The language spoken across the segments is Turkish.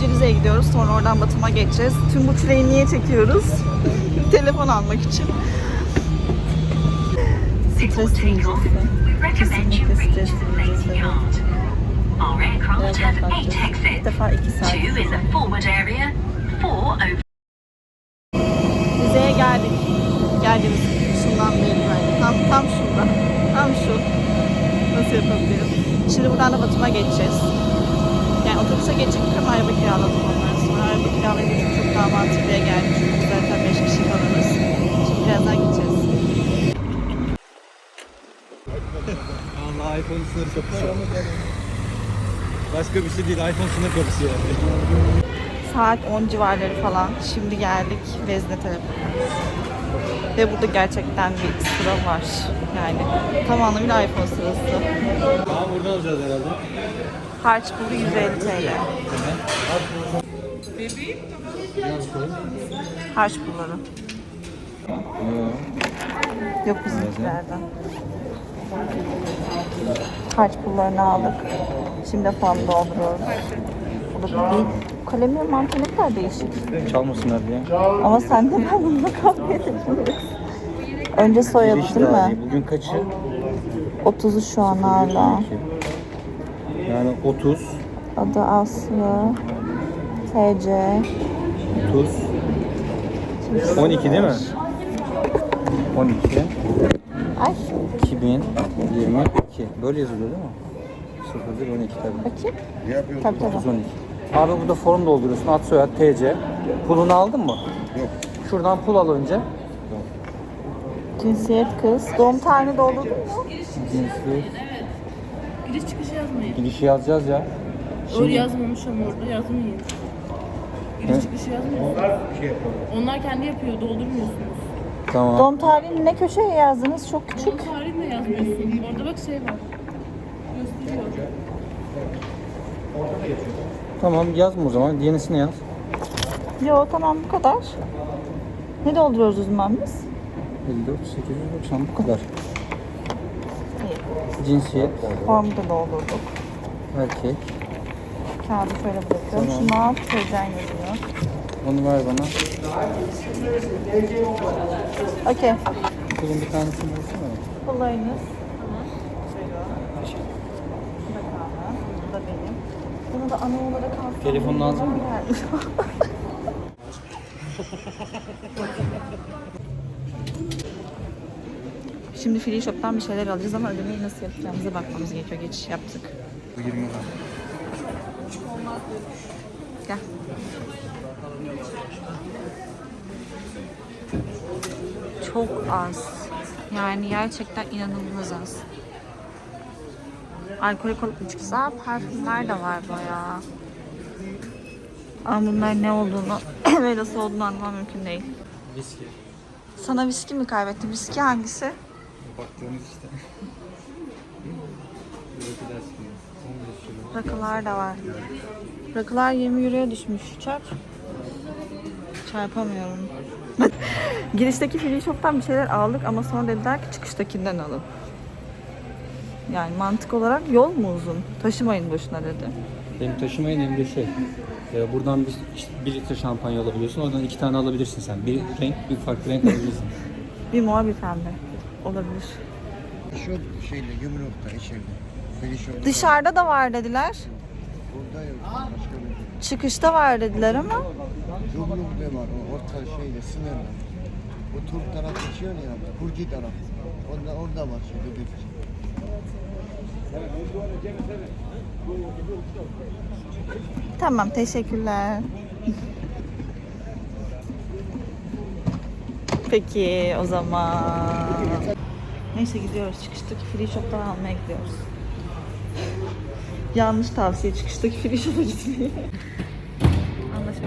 Önce Rize'ye gidiyoruz. Sonra oradan Batum'a geçeceğiz. Tüm bu treni niye çekiyoruz? Telefon almak için. Stres incesi. Kesinlikle stres. İlk exits. defa iki saat. Rize'ye geldik. Geldiğimiz şundan beri böyle. Tam, tam şunda. Tam şu. Nasıl yapabilirim? Şimdi buradan da Batum'a geçeceğiz. Otobüse ama araba kiraladım ondan sonra. Araba kiralayınca çok daha mantıklıya geldi. Çünkü zaten 5 kişi falanız. Şimdi birazdan gideceğiz. Allah iPhone sınır kapısı. Başka bir şey değil iPhone sınır kapısı yani. Saat 10 civarları falan. Şimdi geldik Vezne tarafına. Ve burada gerçekten bir sıra var. Yani tam anlamıyla iPhone sırası. Tamam buradan alacağız herhalde. Harç pulu 150 TL. Harç pulları. Yok bizimkilerden. Harç pullarını aldık. Şimdi falan dolduruyoruz. Bu da bir kalemi mantığı ne kadar değişik. Çalmasınlar diye. Ama sen de ben bununla kavga edebiliriz. Önce soyadı değil mi? Bugün kaçı? 30'u şu an hala. Yani 30, Adı Aslı. TC. 30, 12 değil mi? 12, Ay 2022. Böyle yazılıyor değil mi? 01, 12 tabii. bakayım. Tabii tabii. 30, 12. Abi burada form dolduruyorsun. Ad soyad TC. Pulunu aldın mı? Yok. Şuradan pul al önce. Cinsiyet kız. Doğum tarihini doldurdun mu? Cinsiyet. Giriş çıkış yazmayın. Girişi yazacağız ya. Öyle yazmamış ama orada yazmayın. Giriş çıkış yazmayın. Onlar kendi yapıyor, doldurmuyorsunuz. Tamam. Doğum tarihini ne köşeye yazdınız? Çok küçük. Doğum tarihini de yazmıyorsun. Orada bak şey var. Gösteriyor. Tamam yazma o zaman. Yenisini yaz. Yo tamam bu kadar. Ne dolduruyoruz o zaman biz? 54, 890 bu kadar. Cinsiyet Formu da doldurduk. erkek. Kağıdı şöyle bırakıyorum. Tamam. Şunu al. Teyzen yazıyor. Onu ver bana. Okey. Bunun bir tanesini versene. Kolayınız. Bu da benim. Bunu da ana olarak alsam. Telefon lazım mı? Şimdi free shop'tan bir şeyler alacağız ama ödemeyi nasıl yapacağımıza bakmamız gerekiyor. Geçiş yaptık. Bu 20 lira. Gel. Çok az. Yani gerçekten inanılmaz az. Alkolik olup güzel parfümler de var bayağı. Ama bunlar ne olduğunu ve nasıl olduğunu anlamam mümkün değil. Viski. Sana viski mi kaybettim? Viski hangisi? Baktığınız işte. Burası ders günü. 15 euro. Rakılar da var. Rakılar 20 euroya düşmüş. Çarp. Çarpamıyorum. Girişteki free shop'tan bir şeyler aldık ama sonra dediler ki çıkıştakinden alın. Yani mantık olarak yol mu uzun? Taşımayın boşuna dedi. Hem taşımayın hem de şey. e, buradan bir, işte bir litre şampanya alabiliyorsun. Oradan iki tane alabilirsin sen. Bir renk, bir farklı renk alabilirsin. Bir mor bir pembe. Olabilir. Şu şeyde yumrukta içeride. Felişon. Dışarıda da var dediler. Burada yok. Başka bir şey. Çıkışta var dediler ama da var. O orta şeyde sınırda. Bu Türk taraf geçiyor ya. Kurci taraf. Orada, orada var şey. Bebek. Tamam teşekkürler. Peki o zaman. Neyse gidiyoruz. Çıkıştaki free shop'tan almaya gidiyoruz. Yanlış tavsiye çıkıştaki free shop'a gitmeyi. Anlaşıldı.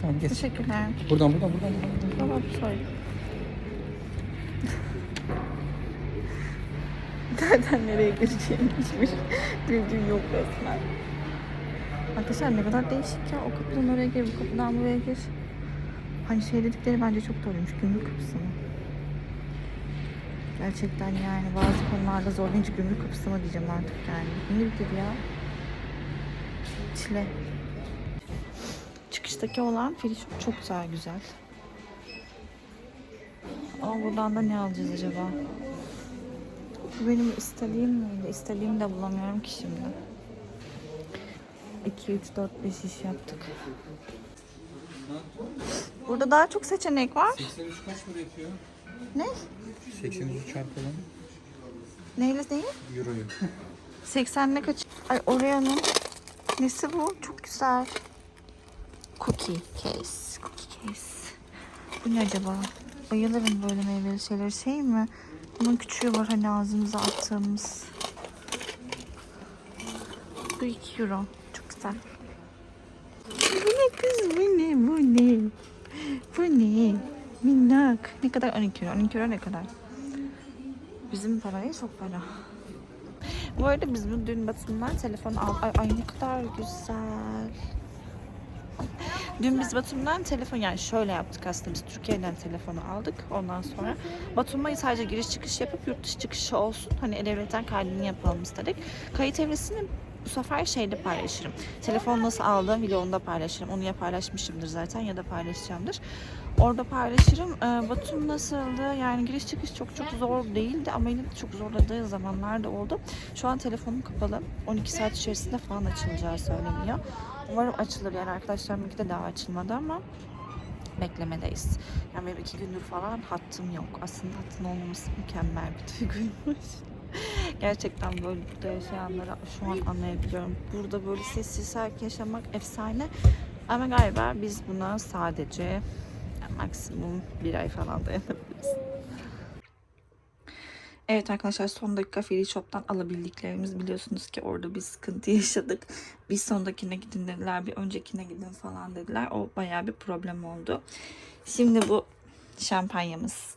tamam geç. Teşekkürler. Buradan buradan buradan. buradan. Tamam sorry. Nereden nereye gireceğim hiçbir bilgim yok resmen. Arkadaşlar ne kadar değişik ya. O kapıdan oraya gir, bu kapıdan buraya gir. Hani şey dedikleri bence çok doğruymuş. Gümrük kapısı mı? Gerçekten yani bazı konularda zorlayınca gümrük kapısı mı diyeceğim artık yani. Nedir ya? Çile. Çıkıştaki olan fili çok, güzel güzel. Ama buradan da ne alacağız acaba? Bu benim istediğim miydi? İstediğimi de bulamıyorum ki şimdi. 2, 3, 4, 5 iş yaptık. Burada daha çok seçenek var. 83 kaç para yapıyor? Ne? 83 çarpalım. Neyle neyi? Euroyu. 80 ne kaç? Ay Oreo'nun nesi bu? Çok güzel. Cookie case. Cookie case. Bu ne acaba? Bayılırım böyle meyveli şeyler. Şey mi? Bunun küçüğü var hani ağzımıza attığımız. Bu 2 euro. Çok güzel. Bu ne kız? Bu ne? Bu ne? Bu ne? Minnak. Ne kadar? 12 euro. 12 euro ne kadar? Bizim parayı çok para. Bu arada biz bu dün Batum'dan telefon aldık. Ay, ay ne kadar güzel. Dün biz Batum'dan telefon yani şöyle yaptık aslında biz Türkiye'den telefonu aldık. Ondan sonra Batum'a sadece giriş çıkış yapıp yurt dışı çıkışı olsun. Hani devletten kaydını yapalım istedik. Kayıt evresini bu sefer şeyde paylaşırım. Telefon nasıl aldığım vlogunda paylaşırım. Onu ya paylaşmışımdır zaten ya da paylaşacağımdır. Orada paylaşırım. Ee, Batum nasıldı? Yani giriş çıkış çok çok zor değildi ama de çok zorladığı zamanlar da oldu. Şu an telefonum kapalı. 12 saat içerisinde falan açılacağı söyleniyor. Umarım açılır yani arkadaşlarımınki de daha açılmadı ama beklemedeyiz. Yani benim iki gündür falan hattım yok. Aslında hattın olmaması mükemmel bir duyguymuş. Gerçekten böyle burada yaşayanları şu an anlayabiliyorum. Burada böyle sessiz sakin yaşamak efsane. Ama galiba biz buna sadece maksimum bir ay falan dayanabiliriz. Evet arkadaşlar son dakika Free Shop'tan alabildiklerimiz biliyorsunuz ki orada bir sıkıntı yaşadık. Bir sondakine gidin dediler, bir öncekine gidin falan dediler. O bayağı bir problem oldu. Şimdi bu şampanyamız.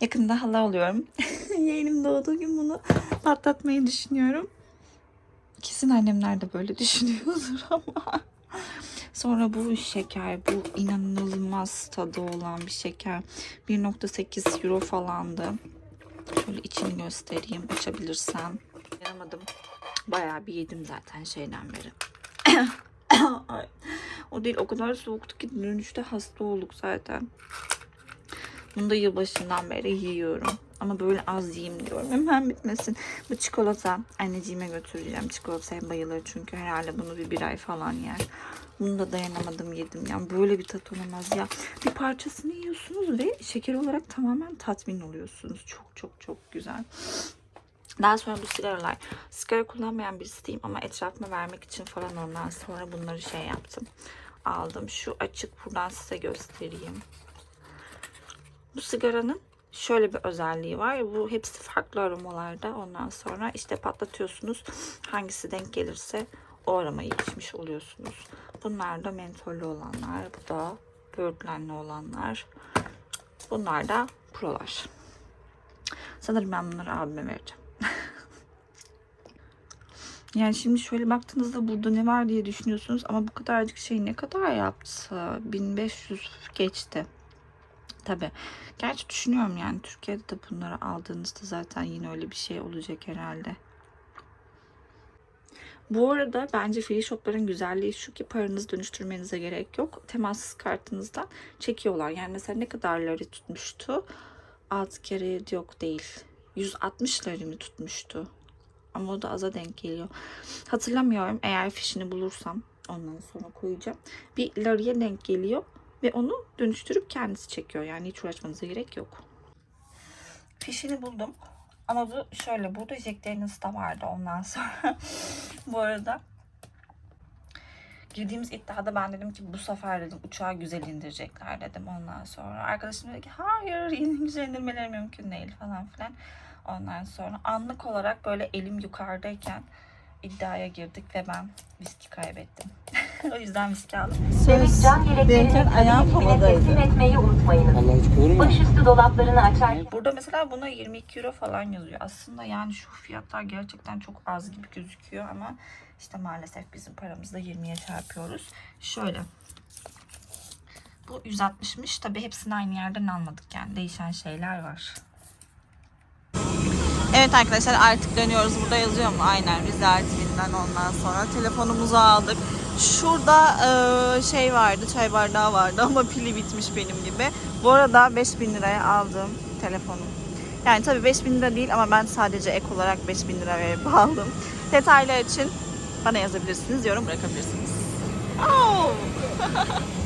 Yakında hala oluyorum. Yeğenim doğduğu gün bunu patlatmayı düşünüyorum. Kesin annemler de böyle düşünüyordur ama. Sonra bu şeker, bu inanılmaz tadı olan bir şeker. 1.8 euro falandı. Şöyle içini göstereyim açabilirsem. Yanamadım. Bayağı bir yedim zaten şeyden beri. O değil o kadar soğuktu ki dönüşte hasta olduk zaten. Bunu da yılbaşından beri yiyorum. Ama böyle az yiyeyim diyorum. Hemen bitmesin. Bu çikolata. Anneciğime götüreceğim. Çikolataya bayılır çünkü herhalde bunu bir bir ay falan yer. Bunu da dayanamadım yedim. Yani böyle bir tat olamaz ya. Bir parçasını yiyorsunuz ve şeker olarak tamamen tatmin oluyorsunuz. Çok çok çok güzel. Daha sonra bu sigaralar. Sigara kullanmayan birisiyim ama etrafıma vermek için falan ondan sonra bunları şey yaptım. Aldım. Şu açık buradan size göstereyim. Bu sigaranın şöyle bir özelliği var. Bu hepsi farklı aromalarda. Ondan sonra işte patlatıyorsunuz. Hangisi denk gelirse o aromayı içmiş oluyorsunuz. Bunlar da mentollü olanlar. Bu da böğürtlenli olanlar. Bunlar da prolar. Sanırım ben bunları abime vereceğim. yani şimdi şöyle baktığınızda burada ne var diye düşünüyorsunuz ama bu kadarcık şey ne kadar yaptı? 1500 geçti. Tabi. Gerçi düşünüyorum yani Türkiye'de de bunları aldığınızda zaten yine öyle bir şey olacak herhalde. Bu arada bence free shopların güzelliği şu ki paranızı dönüştürmenize gerek yok. Temassız kartınızdan çekiyorlar. Yani mesela ne kadarları tutmuştu? 6 kere 7 yok değil. 160 lira tutmuştu? Ama o da aza denk geliyor. Hatırlamıyorum. Eğer fişini bulursam ondan sonra koyacağım. Bir liraya denk geliyor ve onu dönüştürüp kendisi çekiyor. Yani hiç uğraşmanıza gerek yok. Fişini buldum. Ama bu şöyle burada Daniels da vardı ondan sonra. bu arada girdiğimiz iddiada ben dedim ki bu sefer dedim uçağı güzel indirecekler dedim ondan sonra. Arkadaşım dedi ki hayır güzel indirmeleri mümkün değil falan filan. Ondan sonra anlık olarak böyle elim yukarıdayken iddiaya girdik ve ben viski kaybettim. o yüzden viski aldım. Can yeleklerini ayağım havadaydı. teslim etmeyi unutmayınız. Allah hiç olur mu? Başüstü dolaplarını açar. Burada mesela buna 22 euro falan yazıyor. Aslında yani şu fiyatlar gerçekten çok az gibi gözüküyor ama işte maalesef bizim paramızda 20'ye çarpıyoruz. Şöyle. Bu 160'mış. Tabi hepsini aynı yerden almadık yani. Değişen şeyler var. Evet arkadaşlar artık dönüyoruz. Burada yazıyor mu? Aynen Rize Artvin'den ondan sonra. Telefonumuzu aldık. Şurada e, şey vardı, çay bardağı vardı ama pili bitmiş benim gibi. Bu arada 5000 liraya aldığım telefonum. Yani tabii 5000 lira değil ama ben sadece ek olarak 5000 lira verip aldım. Detaylar için bana yazabilirsiniz, yorum bırakabilirsiniz. Oh!